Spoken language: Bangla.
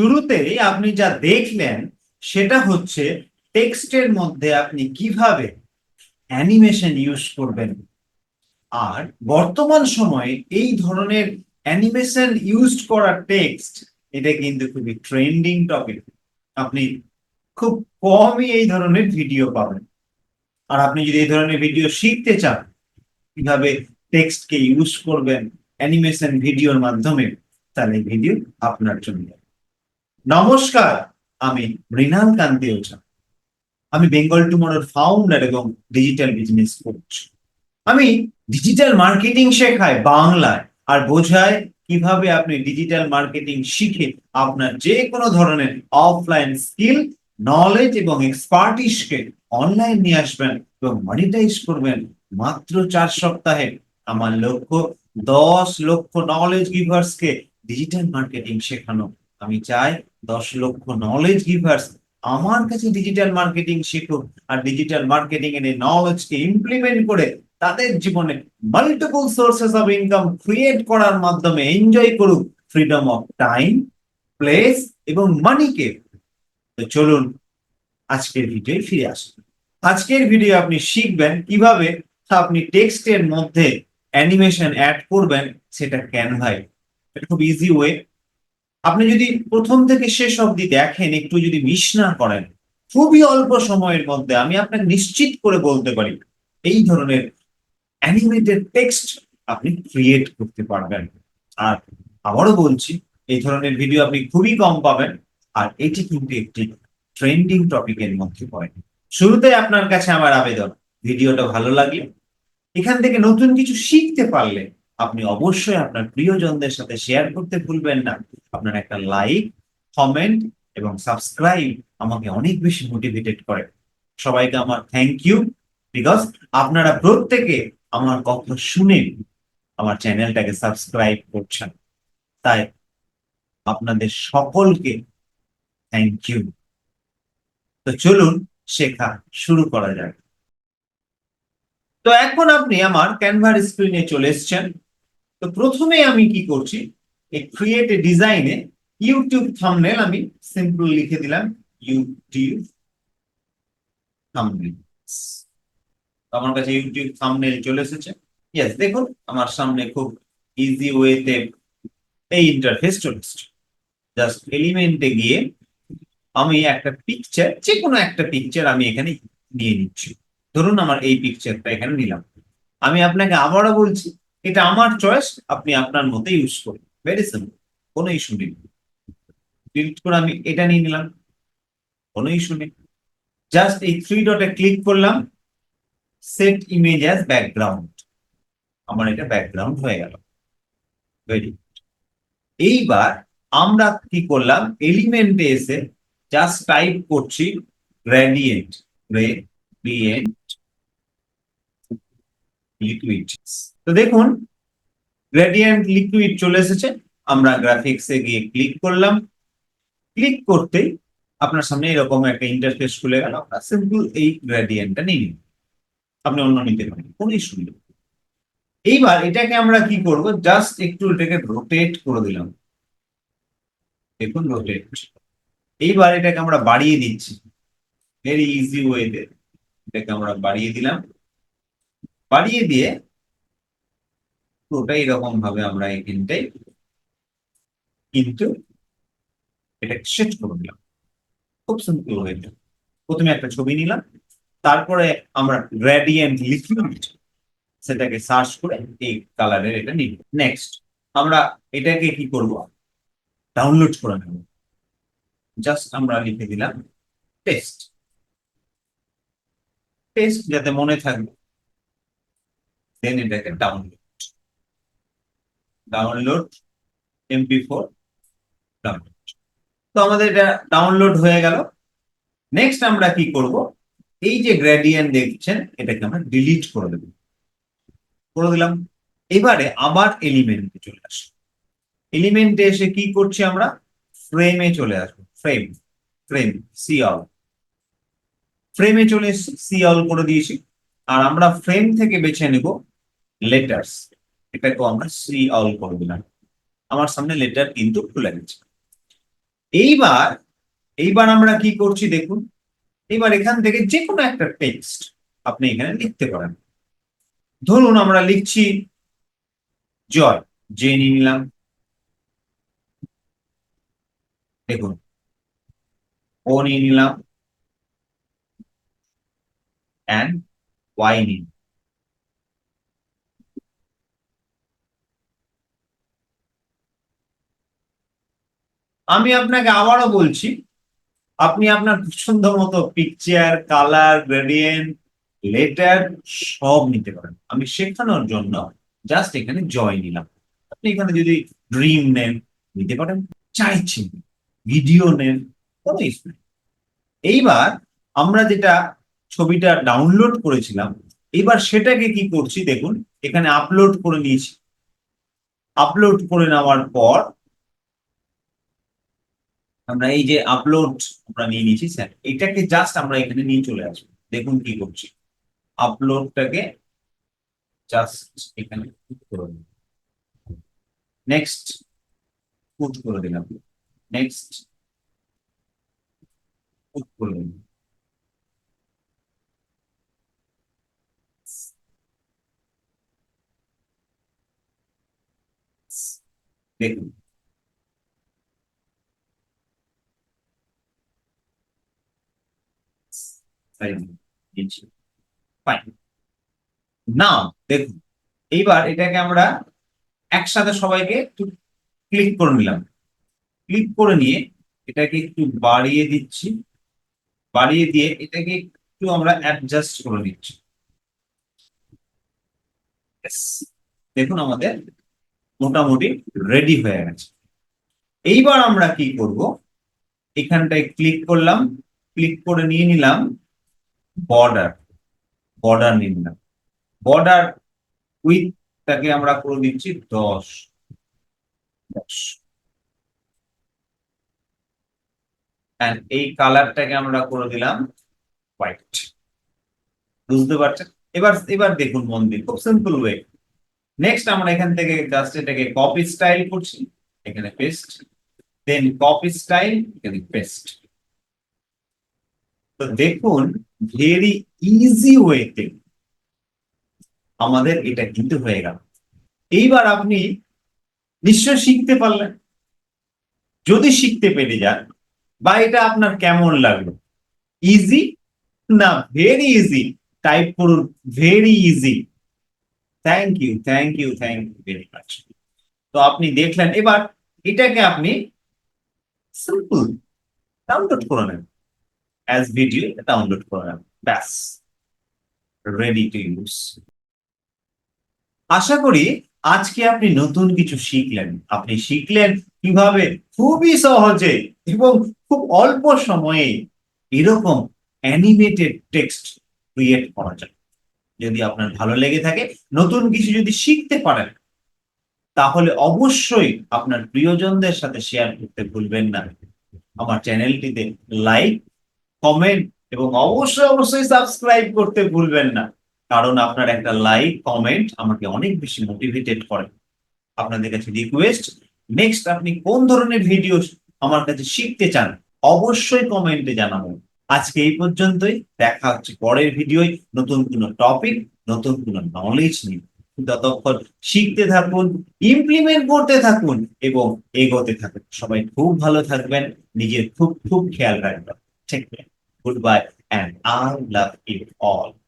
শুরুতেই আপনি যা দেখলেন সেটা হচ্ছে টেক্সটের মধ্যে আপনি কীভাবে অ্যানিমেশন ইউজ করবেন। আর বর্তমান সময়ে এই ধরনের অ্যানিমেশন ইউজ করা টেক্সট, এটা কিন্তু খুবই ট্রেন্ডিং টপিক। আপনি খুব কমই এই ধরনের ভিডিও পাবেন। আর আপনি যদি এই ধরনের ভিডিও শিখতে চান, কীভাবে টেক্সটকে ইউজ করবেন অ্যানিমেশন ভিডিওর মাধ্যমে, তাহলে ভিডিও আপনার জন্য। নমস্কার, আমি মৃণাল কান্তি ওঝা। আমি বেঙ্গল টুমোরোর ফাউন্ডার এবং ডিজিটাল বিজনেস কোচ আমি ডিজিটাল মার্কেটিং শেখাই বাংলায় আর বোঝায় কীভাবে আপনি ডিজিটাল মার্কেটিং শিখে আপনার যে কোনো ধরনের অফলাইন স্কিল নলেজ এবং এক্সপার্টিসকে অনলাইন নিয়ে আসবেন এবং মনিটাইজ করবেন মাত্র চার সপ্তাহে। আমার লক্ষ্য দশ লক্ষ নলেজ গিভার্সকে ডিজিটাল মার্কেটিং শেখানো। আমি চাই দশ লক্ষ নলেজ গিভার্স আমার কাছে ডিজিটাল মার্কেটিং শিখুক আর ডিজিটাল মার্কেটিং এর নলেজকে ইমপ্লিমেন্ট করে তাদের জীবনে multiple sources of income create করার মাধ্যমে এনজয় করুক। ফ্রিডম অফ টাইম প্লেস এবং মানিকে তো চলুন আজকের ভিডিও ফিরে আসুন আজকের ভিডিও আপনি শিখবেন কীভাবে আপনি টেক্সটের মধ্যে অ্যানিমেশন অ্যাড করবেন, সেটা ক্যানভায় এটা খুব ইজি ওয়ে আপনি যদি প্রথম থেকে শেষ অবধি দেখেন, একটু যদি মিস না করেন, খুবই অল্প সময়ের মধ্যে আমি আপনাকে নিশ্চিত করে বলতে পারি, এই ধরনের অ্যানিমেটেড টেক্সট আপনি ক্রিয়েট করতে পারবেন। আর আবারও বলছি, এই ধরনের ভিডিও আপনি খুবই কম পাবেন, আর এটি কিন্তু একটি ট্রেন্ডিং টপিকের মধ্যে পড়ে। শুরুতে আপনার কাছে আমার আবেদন ভিডিওটা ভালো লাগলে, এখান থেকে নতুন কিছু শিখতে পারলে আপনি অবশ্যই আপনার প্রিয়জনদের সাথে শেয়ার করতে ভুলবেন না। আপনার একটা লাইক কমেন্ট এবং সাবস্ক্রাইব আমাকে অনেক বেশি মোটিভেটেড করে। সবাইকে আমার থ্যাংক ইউ বিকজ আপনারা প্রত্যেকে আমার কথা শুনে আমার চ্যানেলটাকে সাবস্ক্রাইব করছেন। তাই আপনাদের সকলকে থ্যাংক ইউ তো চলুন শেখা শুরু করা যাক। তো এখন আপনি আমার ক্যানভার স্ক্রিনে চলে এসেছেন। তো প্রথমে আমি কি করছি এই ক্রিয়েট এ ডিজাইনে ইউটিউব থাম্বনেল আমি সিম্পল লিখে দিলাম ইউটিউব থাম্বনেল আমার কাছে ইউটিউব থাম্বনেল চলে এসেছে। ইয়েস দেখুন, আমার সামনে খুব ইজি ওয়েতে এই ইন্টারফেস চলে এসেছে। জাস্ট এলিমেন্টে গিয়ে আমি একটা পিকচার যে কোনো একটা পিকচার আমি এখানে নিয়ে নিচ্ছি। ধরুন, আমার এই পিকচারটা এখানে নিলাম। আমি আপনাকে আবারও বলছি এটা আমার চয়েস আপনি আপনার মতো ইউজ করুন। ভেরি সিম্পল কোনো ইস্যু নেই। ডিলিট করে আমি এটা নিয়ে নিলাম, কোনো ইস্যু নেই। জাস্ট এই থ্রি ডটে ক্লিক করলাম সেট ইমেজ অ্যাজ ব্যাকগ্রাউন্ড আমার এটা ব্যাকগ্রাউন্ড হয়ে গেল। ভেরি এইবার আমরা কি করলাম এলিমেন্টে এসে জাস্ট টাইপ করছি গ্রেডিয়েন্ট গ্রেডিয়েন্ট লিকুইড তো দেখুন গ্রেডিয়েন্ট লিকুইড চলে এসেছে। আমরা গ্রাফিক্সে গিয়ে ক্লিক করলাম। ক্লিক করতেই আপনার সামনে এরকম একটা ইন্টারফেস খুলে গেল। আপনার সিম্পল এই গ্রেডিয়েন্টটা নিয়ে নিন আপনি অন্য নিতে পারেন, কোনো ইস্যু নেই। এইবার এটাকে আমরা কি করব? জাস্ট একটু এটাকে রোটেট করে দিলাম। দেখুন রোটেট এইবার এটাকে আমরা বাড়িয়ে দিচ্ছি। ভেরি ইজি ওয়েতে এটাকে আমরা বাড়িয়ে দিলাম। বাড়িয়ে দিয়ে পুরোটা এরকম ভাবে আমরা এখানটাই কিন্তু এটা সেট করে দিলাম। খুব সিম্পল ওয়েতে প্রথমে একটা ছবি নিলাম, তারপরে আমরা গ্রেডিয়েন্ট লিকুইড সেটাকে সার্চ করে এই কালারের এটা নিব। নেক্সট আমরা এটাকে কি করব? ডাউনলোড করে নেব। জাস্ট আমরা লিখে দিলাম টেস্ট টেস্ট যাতে মনে থাকবে দেন এটাকে download download MP four download তো আমাদের এটা ডাউনলোড হয়ে গেল। নেক্সট আমরা কি করব? এই যে গ্রেডিয়েন্ট দেখছেন, এটাকে আমরা ডিলিট করে দেব। করে দিলাম। এবারে আবার এলিমেন্টে চলে আসি এলিমেন্টে এসে কি করছি আমরা? ফ্রেমে চলে আসব। ফ্রেম ফ্রেম সি অল ফ্রেমে চলে এসেছি সি অল করে দিয়েছি। আর আমরা ফ্রেম থেকে বেছে নেব। লেটার্স এটাকেও আমরা সি অল করে দিলাম আমার সামনে লেটার কিন্তু খুলে গেছে। এইবার এইবার আমরা কি করছি দেখুন এবার এখান থেকে যে কোনো একটা টেক্সট আপনি এখানে লিখতে পারেন। ধরুন আমরা লিখছি, জয় যে নিয়ে নিলাম। দেখুন ও নিয়ে নিলাম। অ্যান্ড ওয়াই নিয়ে আমি আপনাকে আবারও বলছি, আপনি আপনার পছন্দ মতো পিকচার কালার গ্রেডিয়েন্ট লেটার সব নিতে পারেন। আমি শেখানোর জন্য জাস্ট এখানে জয় নিলাম। আপনি এখানে যদি ড্রিম নেন, নিতে পারেন। চাইছেন ভিডিও নেন, কোনো এইবার আমরা যেটা ছবিটা ডাউনলোড করেছিলাম, এবার সেটাকে কি করছি দেখুন, এখানে আপলোড করে নিয়েছি। আপলোড করে নেওয়ার পর আমরা এই যে আপলোড আমরা নিয়ে নিয়েছি, স্যার, এটাকে জাস্ট আমরা এখানে নিয়ে চলে আসব। দেখুন কি করছি। আপলোডটাকে জাস্ট এখানে নেক্সট পুট করে দিলাম। নেক্সট পুট করে দিলাম। দেখুন। ফাইন না দেখুন, এইবার এটাকে আমরা একসাথে সবাইকে একটু ক্লিক করে নিলাম। ক্লিক করে নিয়ে এটাকে একটু বাড়িয়ে দিচ্ছি। বাড়িয়ে দিয়ে এটাকে একটু আমরা অ্যাডজাস্ট করে নিচ্ছি. দেখুন আমাদের মোটামুটি রেডি হয়ে গেছে। এইবার আমরা কি করব? এখানটায় ক্লিক করলাম ক্লিক করে নিয়ে নিলাম। বর্ডার বর্ডার নিলাম বর্ডার উইথটাকে আমরা করে দিচ্ছি দশ। দশ। এই কালারটাকে আমরা করে দিলাম হোয়াইট বুঝতে পারছেন? এবার এবার দেখুন মন দিয়ে খুব সিম্পল ওয়ে নেক্সট আমরা এখান থেকে জাস্ট এটাকে কপি স্টাইল করছি, এখানে পেস্ট দেন কপি স্টাইল এখানে পেস্ট দেখুন ভেরি ইজি ওয়েতে আমাদের এটা কিন্তু হয়ে গেল। এইবার আপনি নিশ্চয় শিখতে পারলেন। যদি শিখতে পেরে যান, বা এটা আপনার কেমন লাগল? ইজি না ভেরি ইজি টাইপ করুন very easy thank you thank you thank you very much তো আপনি দেখলেন, এবার এটাকে আপনি সিম্পল ডাউনলোড করে নেন। অ্যাজ ভিডিও ডাউনলোড করে নেন ব্যাস রেডি টু ইউজ আশা করি আজকে আপনি নতুন কিছু শিখলেন। আপনি শিখলেন কীভাবে খুবই সহজে এবং খুব অল্প সময়ে এরকম অ্যানিমেটেড টেক্সট ক্রিয়েট করা যায়। যদি আপনার ভালো লেগে থাকে, নতুন কিছু যদি শিখতে পারেন, তাহলে অবশ্যই আপনার প্রিয়জনদের সাথে শেয়ার করতে ভুলবেন না। আমার চ্যানেলটিতে লাইক কমেন্ট এবং অবশ্যই অবশ্যই সাবস্ক্রাইব করতে ভুলবেন না। কারণ আপনার একটা লাইক কমেন্ট আমাকে অনেক বেশি মোটিভেটেড করে। আপনাদের কাছে রিকোয়েস্ট নেক্সট আপনি কোন ধরনের ভিডিও আমার কাছে শিখতে চান, অবশ্যই কমেন্টে জানাবেন। আজকে এই পর্যন্তই, দেখা হচ্ছে পরের ভিডিওয় নতুন কোনো টপিক নতুন কোনো নলেজ নিয়ে। ততক্ষণ শিখতে থাকুন ইমপ্লিমেন্ট করতে থাকুন এবং এগোতে থাকুন। সবাই খুব ভালো থাকবেন, নিজের খুব খুব খেয়াল রাখবেন। Take. Goodbye. And I love you all.